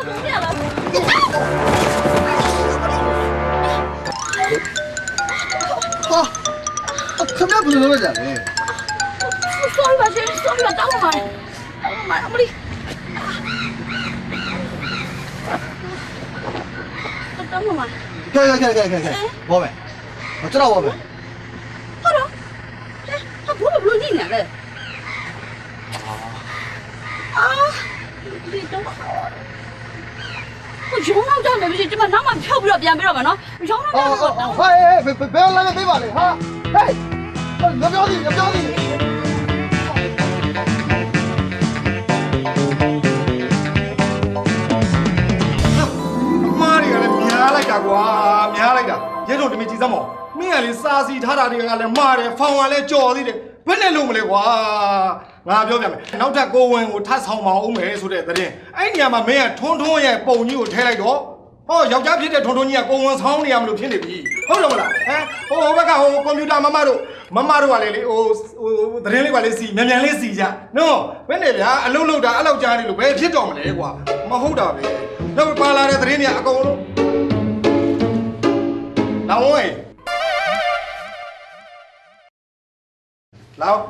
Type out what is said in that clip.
ပြလာဟာခမရဘယ်လိုလုပ်ရလဲ sorry ပါရှင် sorry ပါတောင်းပါမယ်တောင်းပါမယ်အမလီတောင်းပါမယ်ခဲခဲခဲခဲခဲခဲဘောမယ်ကျွန်တော်ဘောမယ်ဟုတ်တော့ဟာဘလို့ဘလို့ညနေလဲအာဒီတော့ ကိုဂျုံနောက်ကြောင့်လည်းမရှိဒီမှာနောက်မှဖြောက်ပြီးတော့ပြန်ပြီးတော့မယ်နော်ဂျုံနောက်အော်ကြောင့်အော်တော့ဟဲ့ဟဲ့ဘယ်လာလဲပေးပါလေဟာဟေးငါပြောသည်ငါပြောသည်မားတွေကလည်းများလိုက်တာကွာများလိုက်တာရဲတော်တမင်ကြည့်စမ်းမောင်မင်းကလေစာစီထားတာတွေကလည်းမားတယ်ဖောင်ကလည်းကြော်သေးတယ် ဘယ်နဲ့လုံးမလဲကွာငါပြောပြမယ်နောက်ထပ်ကိုဝင်ကိုထပ်ဆောင်မအောင်မယ်ဆိုတဲ့သတင်းအဲ့ဒီနေရာမှာမင်းကထွန်းထွန်းရဲ့ပုံကြီးကိုထည့်လိုက်တော့ဟောယောက်ျားဖြစ်တဲ့ထွန်းထွန်းကြီးကကိုဝင်ဆောင်နေရမလို့ဖြစ်နေပြီဟုတ်တယ်မလားဟမ်ဟိုဟိုဘက်ကဟိုကွန်ပျူတာမမတို့မမတို့ကလေလေဟိုဟိုသတင်းလေးပါလေးစီမြန်မြန်လေးစီကြနော်ဘယ်နဲ့ဗျာအလုံးလုံးတာအဲ့လောက်ကြားနေလို့ဘယ်ဖြစ်တော်မလဲကွာမဟုတ်တာပဲတော့ပါလာတဲ့သတင်းတွေအကုန်လုံးလောင်း ဝဲလောင်း